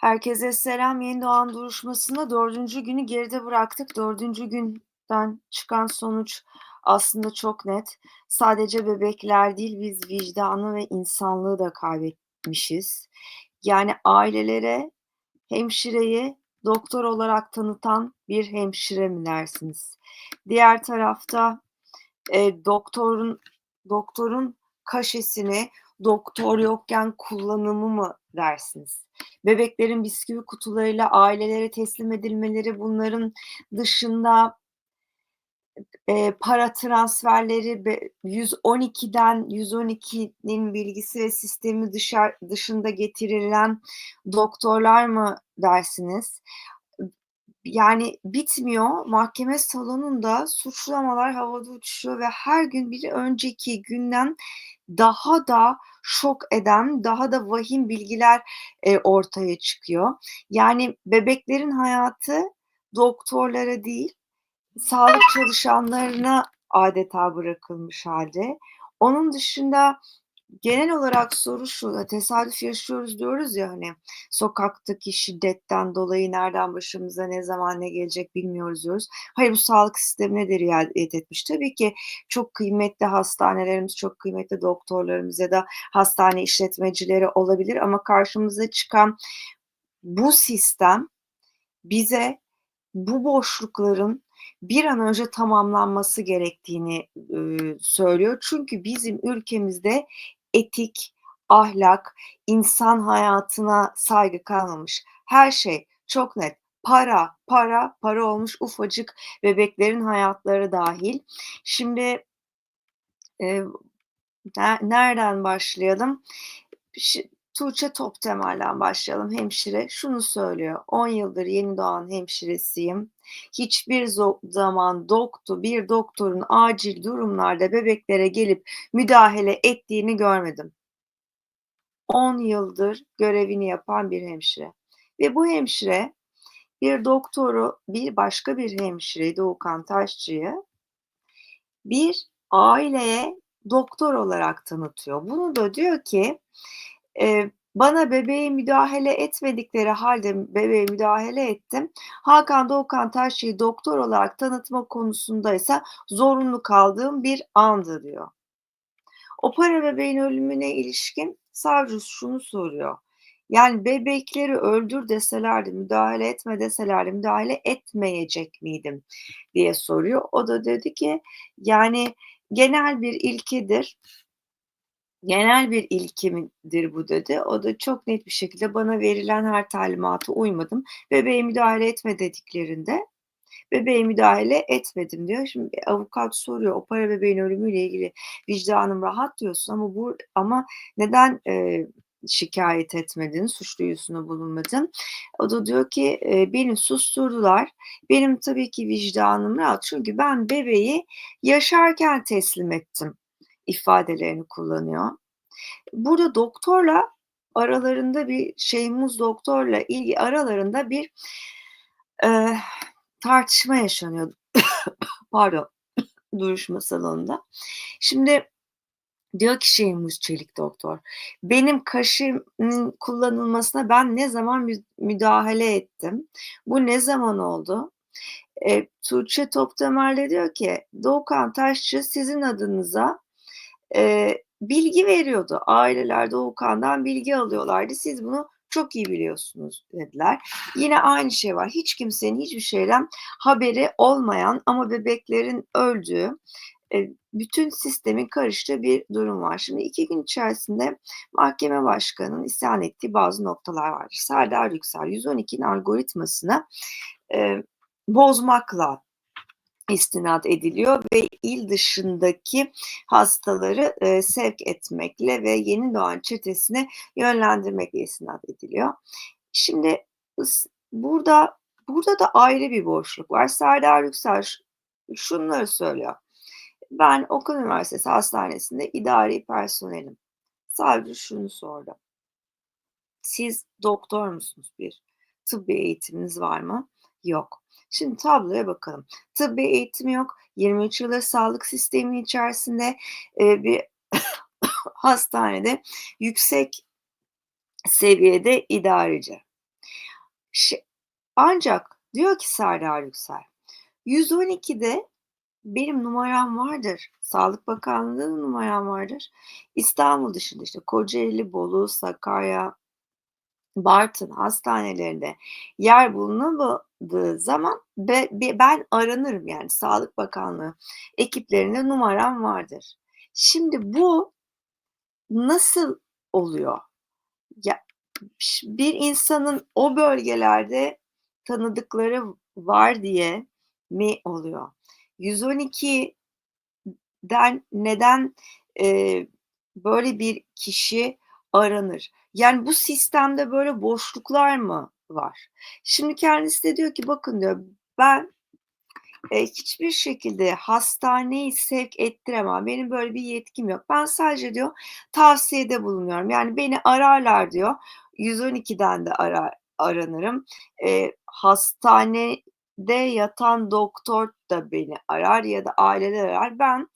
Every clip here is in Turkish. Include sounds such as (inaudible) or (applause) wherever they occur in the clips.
Herkese selam. Yeni doğan duruşmasında 4. günü geride bıraktık. 4. günden çıkan sonuç aslında çok net. Sadece bebekler değil, biz vicdanı ve insanlığı da kaybetmişiz. Yani ailelere hemşireyi doktor olarak tanıtan bir hemşire mi dersiniz? Diğer tarafta, eee, doktorun doktorun kaşesini doktor yokken kullanımı mı dersiniz? Bebeklerin bisküvi kutularıyla ailelere teslim edilmeleri, bunların dışında eee, para transferleri be 112'den 112'nin bilgisi ve sistemi dışar dışında getirilen doktorlar mı dersiniz? Yani bitmiyor. Mahkeme salonunda suçlamalar havada uçuşuyor ve her gün bir önceki günden daha da şok eden, daha da vahim bilgiler, eee, ortaya çıkıyor. Yani bebeklerin hayatı doktorlara değil, sağlık çalışanlarına adeta bırakılmış hâlde. Onun dışında genel olarak soru şu, tesadüf yaşıyoruz diyoruz ya hani, sokaktaki şiddetten dolayı nereden başımıza ne zaman ne gelecek bilmiyoruz diyoruz. Hayır, bu sağlık sistemine de riayet etmiş. Tabii ki çok kıymetli hastanelerimiz, çok kıymetli doktorlarımız ya da hastane işletmecileri olabilir ama karşımıza çıkan bu sistem bize bu boşlukların bir an önce tamamlanması gerektiğini, ııı, söylüyor. Çünkü bizim ülkemizde etik, ahlak, insan hayatına saygı kalmamış. Her şey çok net. Para, para, para olmuş ufacık bebeklerin hayatları dâhil. Şimdi, ner nereden başlayalım? Şi Tuğçe Toptemel'den başlayalım, hemşire. Şunu söylüyor: "10 yıldır yeni doğan hemşiresiyim. Hiçbir zaman doktu bir doktorun acil durumlarda bebeklere gelip müdahale ettiğini görmedim." 10 yıldır görevini yapan bir hemşire ve bu hemşire bir doktoru, bir başka bir hemşireyi, Doğukan Taşçı'yı bir aileye doktor olarak tanıtıyor. Bunu da diyor ki, eee, "Bana bebeğe müdahale etmedikleri hâlde bebeğe müdahale ettim. Hakan Doğukan Taşçı'yı doktor olarak tanıtma konusundaysa zorunlu kaldığım bir andı." diyor. O para bebeğin ölümüne ilişkin savcı şunu soruyor: "Yani bebekleri öldür deselerdi, müdahale etme deselerdi müdahale etmeyecek miydin?" diye soruyor. O da dedi ki, "Yani genel bir ilkedir. Genel bir midir bu?" dedi. O da çok net bir şekilde, "Bana verilen her talimata uymadım. Bebeğe müdahale etme dediklerinde bebeğe müdahale etmedim." diyor. Şimdi avukat soruyor, "O para bebeğin ölümüyle ilgili vicdanım rahat diyorsun ama bu ama neden, eee, şikâyet etmedin, suç duyurusunda bulunmadın?" O da diyor ki, eee, "Beni susturdular. Benim tabii ki vicdanım rahat çünkü ben bebeği yaşarken teslim ettim." İfadelerini kullanıyor. Burada doktorla aralarında bir Şeyhmuz doktorla ilgi aralarında bir, eee, tartışma yaşanıyor. (coughs) Pardon, (coughs) duruşma salonunda. Şimdi diyor ki Şeyhmuz Çelik doktor, "Benim kaşemin kullanılmasına ben ne zaman mü müdahale ettim? Bu ne zaman oldu?" Eee, Tuğçe Toptemel de diyor ki, "Doğukan Taşçı sizin adınıza, eee, bilgi veriyordu. Aileler Doğukan'dan bilgi alıyorlardı. Siz bunu çok iyi biliyorsunuz." dediler. Yine aynı şey var. Hiç kimsenin hiçbir şeyden haberi olmayan ama bebeklerin öldüğü, bütün sistemin karıştığı bir durum var. Şimdi 2 gün içerisinde mahkeme başkanının isyan ettiği bazı noktalar vardır. Serdar Yüksel 112'nin algoritmasını, eee, bozmakla istinad ediliyor ve il dışındaki hastaları, eee, sevk etmekle ve yeni doğan çetesine yönlendirmekle istinad ediliyor. Şimdi burada burada da ayrı bir boşluk var. Serdar Yüksel şunları söylüyor: "Ben Okan Üniversitesi Hastanesi'nde idari personelim." Savcı şunu sordu: "Siz doktor musunuz? Bir, tıbbi eğitiminiz var mı?" "Yok." Şimdi tabloya bakalım. Tıbbi eğitim yok. 23 yıldır sağlık sistemi içerisinde, eee, bir (coughs) hastanede yüksek seviyede idareci. Ancak diyor ki Serdar Yüksel, 112'de benim numaram vardır. Sağlık Bakanlığı'nda da numaram vardır. İstanbul dışında işte Kocaeli, Bolu, Sakarya, Bartın hastanelerinde yer bulunamadığı zaman be, be, ben aranırım yani Sağlık Bakanlığı ekiplerinde numaram vardır. Şimdi bu nasıl oluyor? Ya bir insanın o bölgelerde tanıdıkları var diye mi oluyor? 112'den neden e, böyle bir kişi aranır? Yani bu sistemde böyle boşluklar mı var? Şimdi kendisi de diyor ki bakın diyor ben e, hiçbir şekilde hastaneyi sevk ettiremem. Benim böyle bir yetkim yok. Ben sadece diyor tavsiyede bulunuyorum. Yani beni ararlar diyor. 112'den de ara, aranırım. E, hastanede yatan doktor da beni arar ya da aileler arar. Ben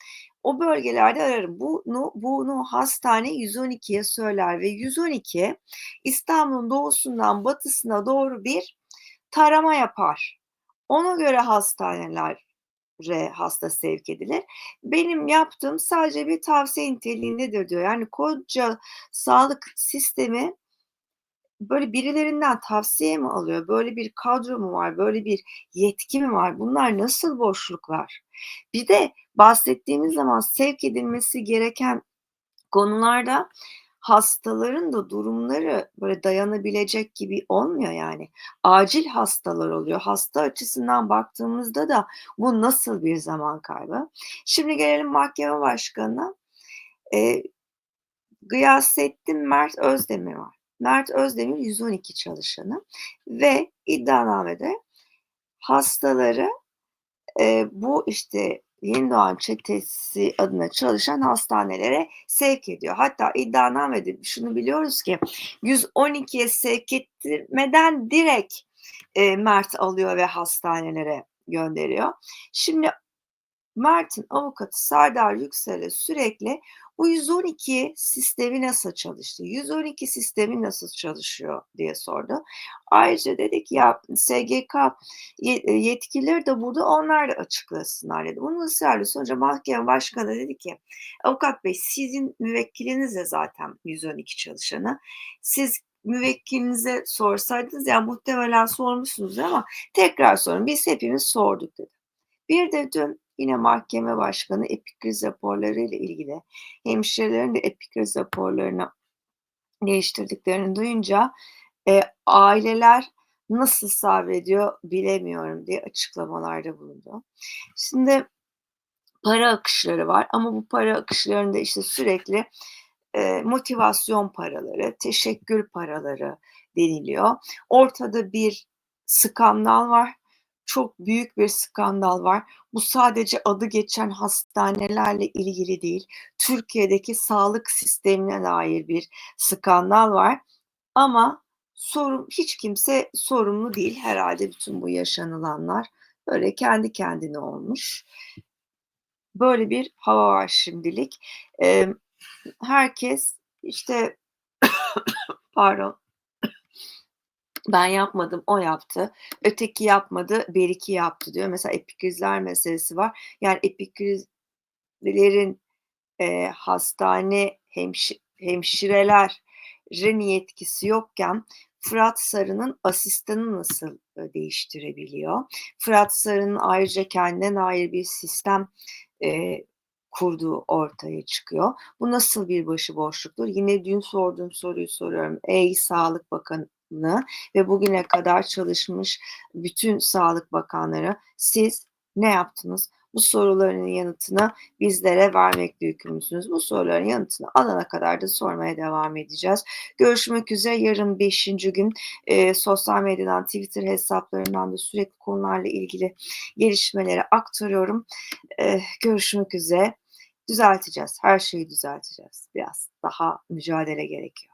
o bölgelerde ararım. Bunu, bunu hastane 112'ye söyler ve 112 İstanbul'un doğusundan batısına doğru bir tarama yapar. Ona göre hastanelere hasta sevk edilir. Benim yaptığım sadece bir tavsiye niteliğindedir diyor. Yani koca sağlık sistemi böyle birilerinden tavsiye mi alıyor? Böyle bir kadro mu var? Böyle bir yetki mi var? Bunlar nasıl boşluklar? Bir de bahsettiğimiz zaman sevk edilmesi gereken konularda hastaların da durumları böyle dayanabilecek gibi olmuyor yani. Acil hastalar oluyor. Hasta açısından baktığımızda da bu nasıl bir zaman kaybı? Şimdi gelelim mahkeme başkanına. E, Gıyasettin Mert Özdemir var. Mert Özdemir 112 çalışanı ve iddianamede hastaları e, bu işte Yeni Doğan Çetesi adına çalışan hastanelere sevk ediyor. Hatta iddianamede şunu biliyoruz ki 112'ye sevk ettirmeden direkt e, Mert alıyor ve hastanelere gönderiyor. Şimdi Mert'in avukatı Serdar Yüksel'e sürekli bu 112 sistemi nasıl çalıştı? 112 sistemi nasıl çalışıyor diye sordu. Ayrıca dedik ya SGK e, yetkilileri de burada onlar da açıklasınlar dedi. Bunun ısrarlı sonucu mahkeme başkanı dedi ki avukat bey sizin müvekkiliniz de zaten 112 çalışanı. Siz müvekkilinize sorsaydınız yani muhtemelen sormuşsunuz ama tekrar sorun. Biz hepimiz sorduk dedi. Bir de dün Yine mahkeme başkanı epikriz raporları ile ilgili hemşirelerin de epikriz raporlarını değiştirdiklerini duyunca e, aileler nasıl sabrediyor bilemiyorum diye açıklamalarda bulundu. Şimdi para akışları var ama bu para akışlarında işte sürekli e, motivasyon paraları, teşekkür paraları deniliyor. Ortada bir skandal var çok büyük bir skandal var. Bu sadece adı geçen hastanelerle ilgili değil. Türkiye'deki sağlık sistemine dair bir skandal var. Ama sorun hiç kimse sorumlu değil herhalde bütün bu yaşanılanlar. Böyle kendi kendine olmuş. Böyle bir hava var şimdilik. Ee, herkes işte (coughs) pardon ben yapmadım, o yaptı. Öteki yapmadı, beriki yaptı diyor. Mesela epikrizler meselesi var. Yani epikrizlerin e, hastane hemşi, hemşirelerin yetkisi yokken Fırat Sarı'nın asistanı nasıl e, değiştirebiliyor? Fırat Sarı'nın ayrıca kendine dair bir sistem e, kurduğu ortaya çıkıyor. Bu nasıl bir başıboşluktur? Yine dün sorduğum soruyu soruyorum. Ey Sağlık Bakanı ve bugüne kadar çalışmış bütün sağlık bakanları siz ne yaptınız? Bu soruların yanıtını bizlere vermekle yükümlüsünüz. Bu soruların yanıtını alana kadar da sormaya devam edeceğiz. Görüşmek üzere yarın 5. gün e, sosyal medyadan, Twitter hesaplarından da sürekli konularla ilgili gelişmeleri aktarıyorum. E, görüşmek üzere. Düzelteceğiz. Her şeyi düzelteceğiz. Biraz daha mücadele gerekiyor.